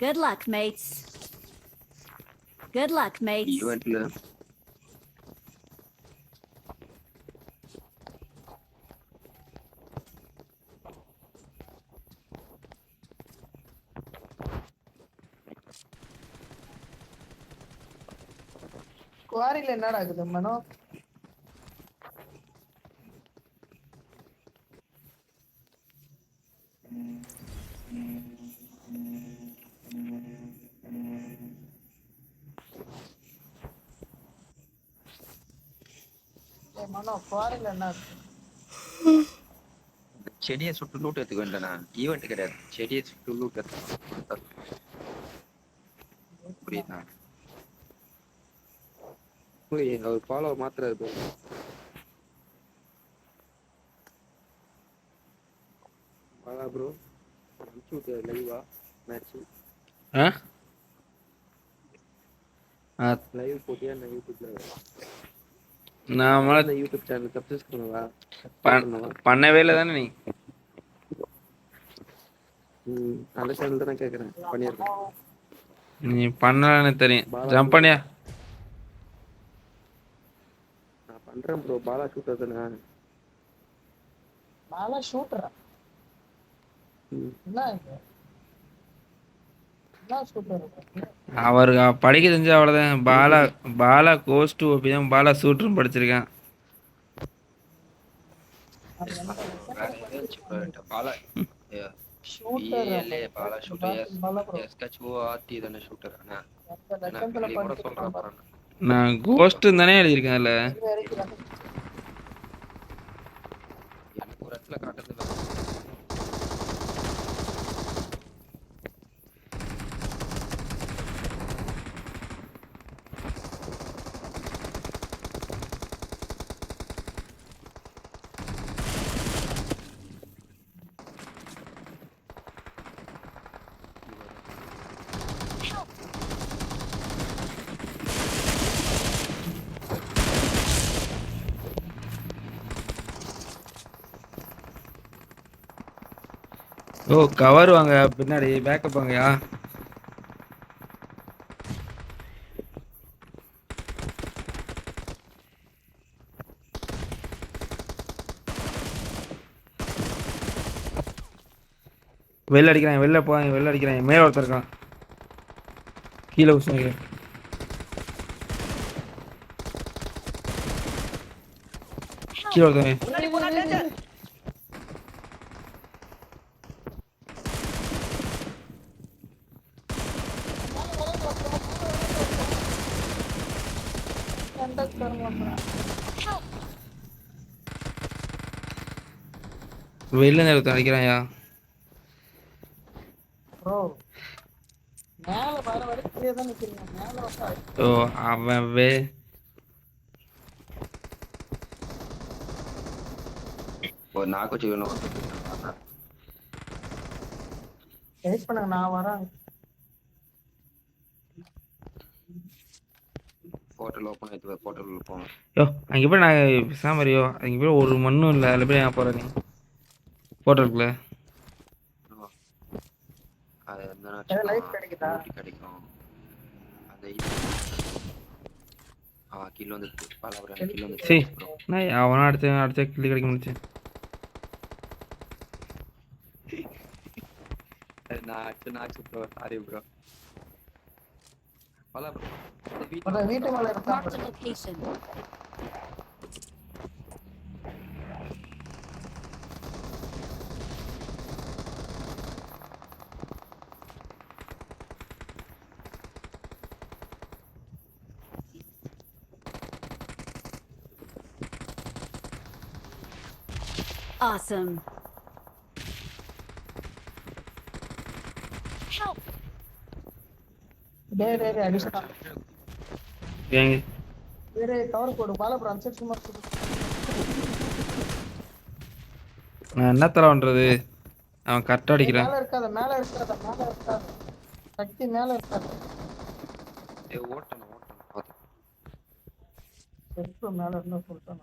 Good luck, mates. Good luck, mates. ஈவெண்ட்ல குவாரியில என்னடா இருக்குது மனோ குவாரியில என்ன செடியை சுட்டு லூட் எடுத்துக்க வேண்டாண்ணா ஈவெண்ட் கிடையாது. செடியை சுட்டு லூட் எடுத்துக்கலாம் புரியுதா? அவர் ஃபாலோ மாத்திர இருக்கு வாடா ப்ரோ அனுப்பிச்சு விட்டு லைவா மேட்ச் ஆ ஆ, லைவ் போட்டியா நான் யூடியூப்ல நான் யூடியூப் சேனல் சப்ஸ்கிரைப் பண்ணுவா? பண்- பண்ணவே? இல்லை தானே நீ? அந்த சேனல் தான் நான் கேட்குறேன் பண்ணியிருக்கேன் நீ பண்ணலன்னு தெரியும். ஜம்ப் பண்ணியா? நான் பண்றேன் ப்ரோ பாலா ஷூட்டர் தானே. நாளா ஷூட்டரா என்ன அவருக்கு படிக்க தெரிஞ்சு அவ்வளோதான் பாலா பாலா கோஸ்ட் ஓபி தான் பாலா சூட்ரும் படிச்சிருக்கேன். நான் கோஸ்ட் தானே எழுதியிருக்கேன் அதில். எனக்கு ஒரு இடத்துல காட்டுறது ஓ கவர் வாங்க பின்னாடி பேக்கப் வாங்கயா? வெளில அடிக்கிறாங்க வெளில போவாங்க வெளில அடிக்கிறாங்க மேல ஒருத்தர் இருக்கான். கீழே ஊசுங்க கீழே ஒருத்தவங்க வெளில இருந்து ஒருத்தன் அடிக்கிறான்யா ப்ரோ மேல வர வரைக்கும் கீழே தான் நிக்கிறீங்க. மேல வந்தா ஓ அவன் வே ஒரு நாக்கு வேணும் வெயிட் பண்ணுங்க நான் வரேன். போர்ட்டல் ஓப்பன் ஆயிட்டு போர்ட்டல் போகணும் யோ அங்கே போய் நான் பேசாமறியோ அங்கே போய் ஒரு மண்ணும் இல்லை அதில் போய் நான் போகிறேன் நீ போட்டோக்குள்ள அது கிடைக்குதா? கிடைக்கும். அந்த ஆ கீழ வந்து பலவரம் கீழ வந்து சரி நான் அவனா அடுத்த அடுத்த கிள்ளி கிடைக்க முடிச்சு நான் நாக்கு ப்ரோ சாரி ப்ரோ பல வீட்டு மேல இருக்கா Awesome. Help! டேய் டேய் டேய் அடிச்சா ஏங்க? வேற கவர் போடு. அன்செட் சும்மா சுடு. நான் என்ன தர பண்ணுறது அவன் கரெக்டாக அடிக்கிறான். மேல இருக்காத மேல இருக்காத மேல இருக்காத. சக்தி மேல இருக்காத. ஏ ஓட்டணும் ஓட்டணும் பார்த்து செருப்பு மேல இருந்தா சொல்லிட்டேன்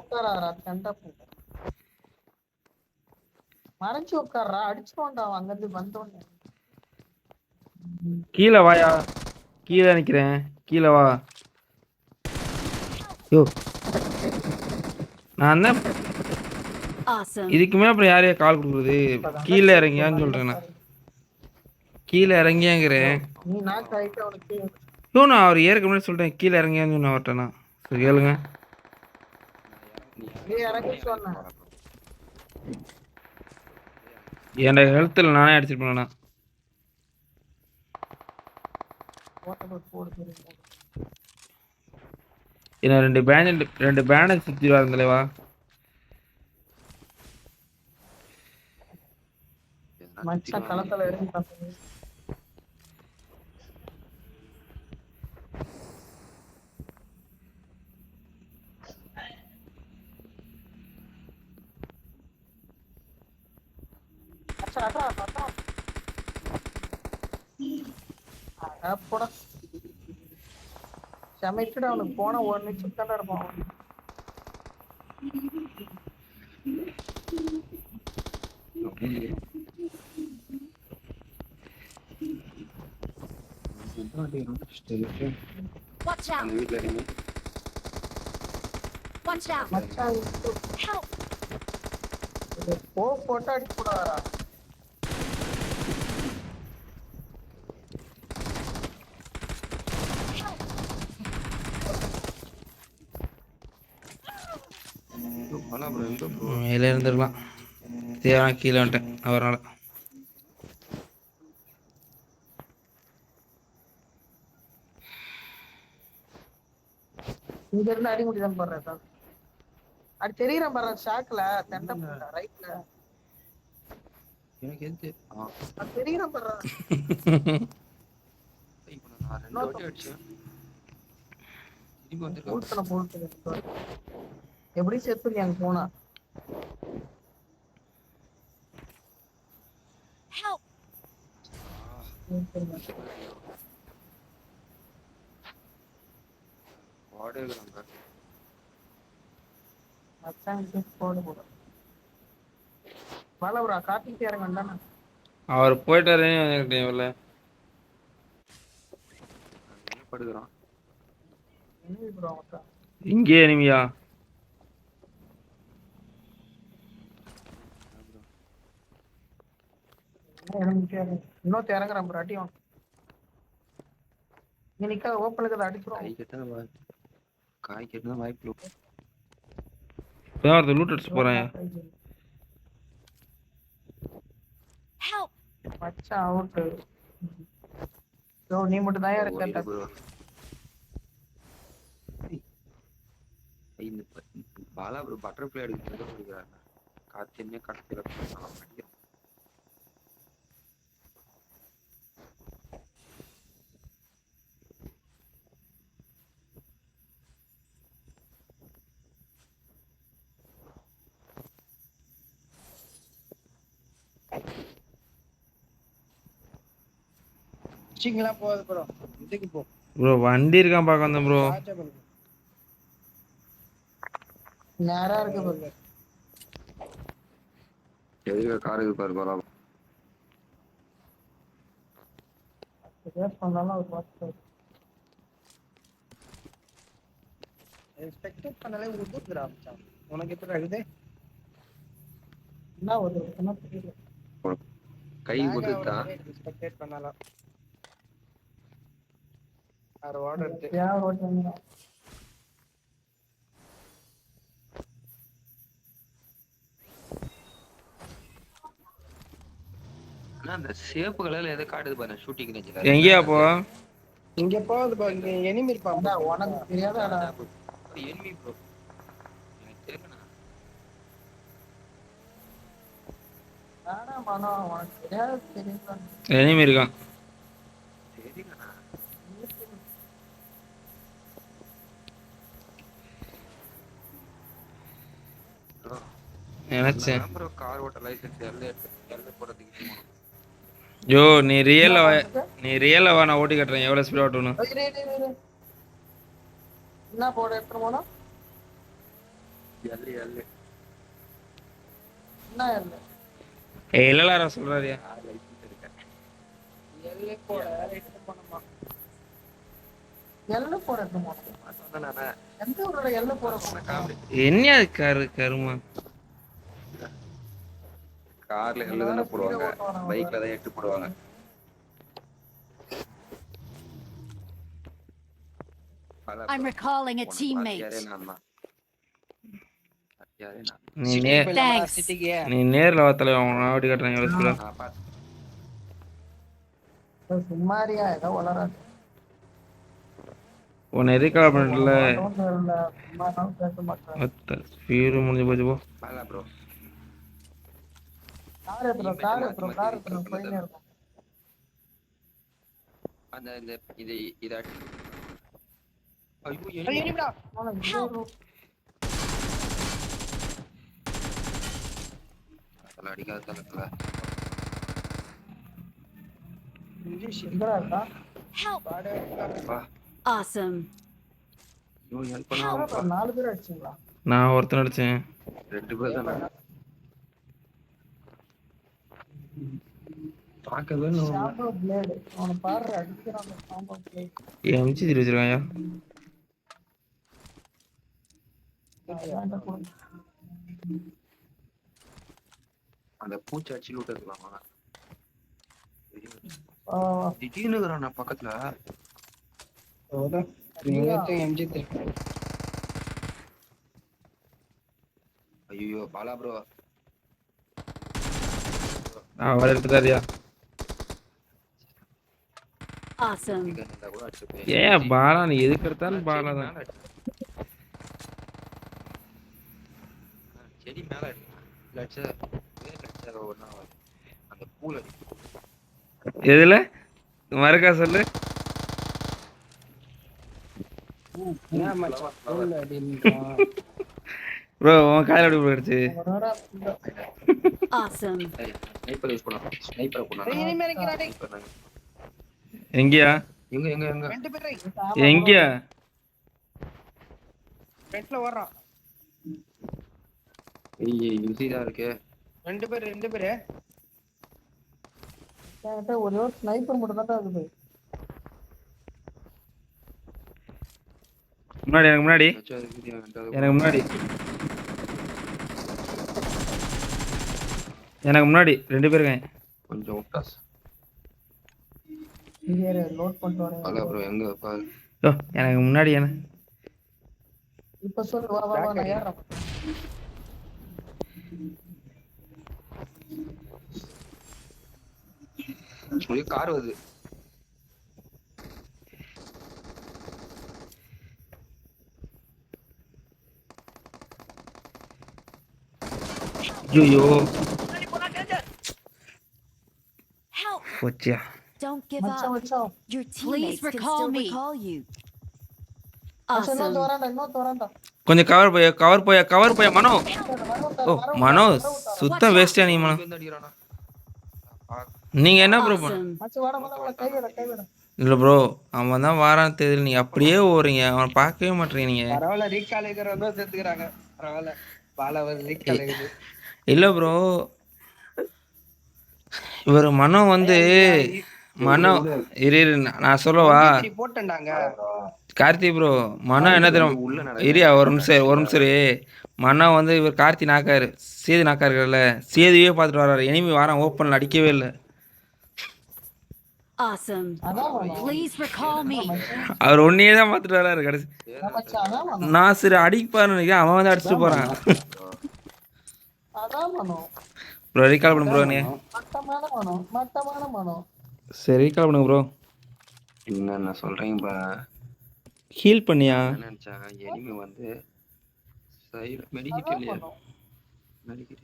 உட்காராரா? சண்டை போட்டு மறைச்சு உட்கார்றா. அடிச்சுக்கோண்டா அவன் அங்கிருந்து வந்தோடனே கீழே வாயா. கீழே நிக்கிறேன். கீழே வா. யோ. நான் தான் Awesome. இதுக்கு மேலே அப்புறம் யாரையா கால் கொடுக்குறது? கீழே இறங்கியான்னு சொல்கிறேன் நான். கீழே இறங்கியாங்கிறேன். யோ நான் அவர் ஏற்க முன்னாடி சொல்லிட்டேன் கீழே இறங்கியான்னு சொன்ன அவர்கிட்ட நான். சரி கேளுங்க. என் ஹெல்த்தில் நானே தெரியுமா? என்ன ரெண்டு பேண்ட் ரெண்டு பேண்டை சுற்றி வரந்தலைவா மச்சான் களத்துல இறங்கி பசங்க அச்சா, அட்ரா, அட்ரா. அடா, போடா. சமைச்சுட்டு அவனுக்கு போன ஒரு நிமிஷம் தானே இருப்பான். Watch out. Watch Help. போ போட்டு அடிச்சு போடாதா மேலே இருந்துருக்கலாம். தேவை கீழே வந்துட்டேன் அவரால். இங்க இருந்து முடிதான் பாடுறேன் சார். அது தெரியுறேன் பாரு ஷாக்ல தெண்டை ரைட்ல எனக்கு எது ஆ அது தெரியுறேன் பாரு இப்போ நான் ரெண்டு வாட்டி அடிச்சேன் திரும்பி வந்திருக்கேன் ஊத்தன போட்டு எப்படி செத்துரு அங்க போனா. Help. அவர் போயிட்டாரே வந்துக்கிட்டேன் இவ்வளோ என்ன படுக்கிறான் என்ன ப்ரோ மச்சான் இங்கே இனிமையா என்ன இறங்கிட்டே இருக்கு. இன்னொருத்த இறங்குறான் ப்ரோ அடி அவன் நீ நிக்காத ஓப்பனுக்கு அதை அடிச்சிரும் கை கெட்ட வாய் காய் கெட்ட வாய்ப்பு இல்லை. இப்போ ஒருத்தர் லூட் அடிச்சு போகிறேன் Help. மச்சான் அவுட் யோ நீ மட்டும் தான் ஓடிடு இருக்க bro. இந்த ப- பாலா ப்ரோ பட்டர்ஃப்ளை எடுக்கிறது கொடுக்குறாங்க காத்து என்ன கடத்தில ஃபிஷிங்லாம் போகுது ப்ரோ இதுக்கு போ. ப்ரோ வண்டி இருக்கான் பார்க்க வந்தேன் ப்ரோ நேரா இருக்கு பாருங்க எதுக்கு காருக்கு பாரு பாலா ரேஸ் பண்ணாலும் அவர் பார்த்து ஸ்பெக்டேட் பண்ணாலே உதுக்குறா மச்சான் உனக்கு எப்படி ஆகுது என்ன ஒரு கை ஸ்பெக்டேட் பண்ணலாம். ஆறு ஓட்டுங்க அந்த சேப்பு கலர்ல எதை காட்டுது பாரு ஷூட்டிங் ரேஞ்சில எங்கேயா போ? இங்க போகுது பா இங்க எனிமி இருப்பான் உனக்கு தெரியாதாடா எனிமி ப்ரோ எனக்கு தெரியல வேணாம் மனோ உனக்கு தெரியாது தெரியுமா எனிமி இருக்கான் சரிங்கண்ணா ப்ரோ நினைச்சேன். ப்ரோ கார் ஓட்ட லைசன்ஸ் எல்லாம் எல்லாம் போறதுக்கு யோ நீ ரியல்ல நீ ரியல்ல வா நான் ஓட்டி கட்டுறேன். எவ்வளோ ஸ்பீட் ஓட்டணும். என்ன போட எடுத்துட்டு போனா? எல்லாம் என்ன இல்லை ஏ இல்லலாரா சொல்றாரியா? கார் லைசன்ஸ் இருக்கேன் எல்லை போட எடுத்து போனோமா எல்லை போட எடுத்து போனோம் எந்த ஊரோட எல்லை போட போனோம் காமெடி என்ன அது கரு கருமா கார்ல எல்லாம் தானே போடுவாங்க. பைக்ல தான் எட்டு போடுவாங்க. I'm recalling a teammate. நீ நேர்ல வா தலைவா நான் ஓட்டி கட்டுறேன் எவ்வளோ ஸ்பீடா நான் பார்த்து- சும்மாரியா ஏதோ வளராது. உன்னை எதுக்காக பண்ணல முடிஞ்சு போச்சு போ. கார் எடுத்துரும் கார் எடுத்துரும் கார் எடுத்துரும் போயினே இருக்கும். அந்த இந்த இது இத ஐயோ, அதெல்லாம் அடிக்காத தலத்துல. இங்கிலீஷ் எங்கடா இருக்கா? நாலு பேர் அடிச்சிங்களா? நான் ஒருத்தன் அடிச்சேன். ரெண்டு பேர் தானே. பார்க்கவே. ஷாம்போ பிளேடு அவனை பாடுற அடிக்கிறான் ஷாம்போ பிளேடு எம்ஜி திரி வச்சிருக்காயா அந்த பூச்சி அடிச்சு விட்டுருக்கலாமா? திடீர்னு இருக்கிறான் நான் பக்கத்துல. ஐயோ பாலா ப்ரோ அடிச்சுப்பேன் ஏன் பாலா நீ எதுக்கு எடுத்தாலும் பாலா தான் செடி மேல. அந்த பூல. எதுல மறுக்கா சொல்லு ப்ரோ உன் காயில் அப்படி போயிடுச்சு Awesome. sniper use பண்ணலாம். sniper பண்ணலாம். sniper தாங்க. எங்கேயா? எங்க எங்க எங்க? ரெண்டு பேர் எங்கேயா? ஃப்ரண்ட்ல ஓடுறான் ஏய் யூசி தான் இருக்கு. ரெண்டு பேர் ரெண்டு பேர். ஒரே ஒரு ஸ்னைப்பர் மட்டும் தான் இருக்குது. முன்னாடி எனக்கு முன்னாடி. எனக்கு முன்னாடி. எனக்கு முன்னாடி ரெண்டு பேர் இருக்காங்க. கொஞ்சம் விட்டாஸ் இங்கே லோட் பண்ணிட்டு வரேன். ப்ரோ எங்க பாரு யோ எனக்கு முன்னாடி என்ன? இப்ப சொல்லு வா வா வா நான் ஏறேன் ஒரு கார் வருது. ஐயோ Help! போச்சியா Don't give மச்சான் up. மச்சான். Your teammates can recall still me. recall you. மச்சான் இன்னொரு Awesome. வரான்டா இன்னொரு வரான்டா கொஞ்சம் கவர் போய் கவர் போய் கவர் போய் மனோ. ஓ மனோ வரவுட்டா. சுத்தம் வேஸ்டா நீ மனோ. நீங்க என்ன ப்ரோ Awesome. மச்சான் வாடா வாடா வாடா கை விட கை விட. இல்லை ப்ரோ அவன் தான் வாரான்னு தெரியல நீங்க அப்படியே ஓடுறீங்க. அவனை பார்க்கவே மாட்டீங்க நீங்க. பரவாயில்ல ரீகால் சேர்த்துக்கிறாங்க. பரவாயில்ல. பால ரீகால் இல்லை ப்ரோ இவர் மனம் வந்து மனம் இரு இரு, நான் சொல்லவா? போட்டேன்டாங்க. கார்த்தி ப்ரோ மனம் என்ன தெரியும்? இரியா ஒரு நிமிஷம் ஒரு நிமிஷம். மனம் வந்து இவர் கார்த்தி நாக்காரு சேது நாக்கா இருக்கார்ல சேதுவே பார்த்துட்டு வர்றாரு எனிமி வாரம் ஓப்பனில் அடிக்கவே இல்லை. அவர் ஒன்னே தான் பார்த்துட்டு வர்றாரு கடைசி. நான் சரி அடிப்பாருன்னு நினைக்கிறேன் அவன் வந்து அடிச்சுட்டு போறான். அதான் மனம் ப்ரோ ரீகால் பண்ணு ப்ரோ நீ மட்டமான மனம் மட்டமான மனம். சரி ரீகால் பண்ணுங்க ப்ரோ என்ன சொல்றீங்க பா ஹீல் பண்ணியா? என்ன நினைச்சேன் எனிமி வந்து சைடு மெடிக்கிட் இல்லையா? மெடிக்கிட்.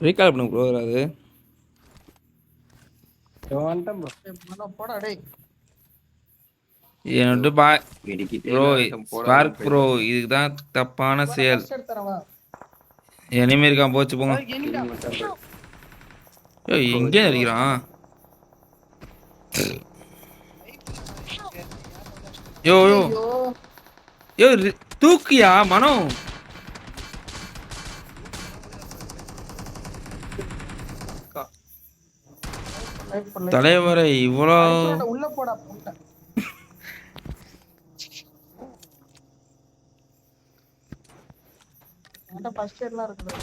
ரீகால் பண்ணுங்க ப்ரோ அது வந்துட்டேன் ப்ரோ மனோ, போடா டேய். என்னோட பா ப்ரோ ஸ்பார்க் ப்ரோ இதுக்கு தான் தப்பான செயல். எனிமே இருக்கான் போச்சு போங்க. ஏய் எங்கே அடிக்கிறான்? யோ யோ. யோ தூக்கியா மனோ? லைட் பண்ணு தலைவரை இவ்வளோ உள்ள போடா என்கிட்ட aid எல்லாம் இருக்குது.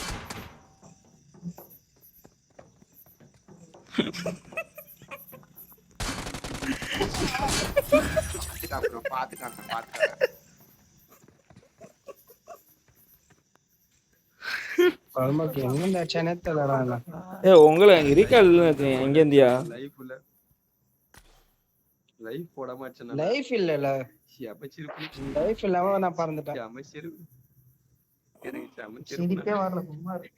எங்க ஏ உங்களை ரீகால் எங்கே இருந்தியா லைஃப்ல லைஃப் போடாம அடிச்சனா லைஃப் இல்லல. லைஃப் இல்லாம நான் பறந்துட்டேன். அமைச்சிருப்பு எனக்கு அமைச்சிருப்பு சிரிப்பே வரல சும்மா இரு.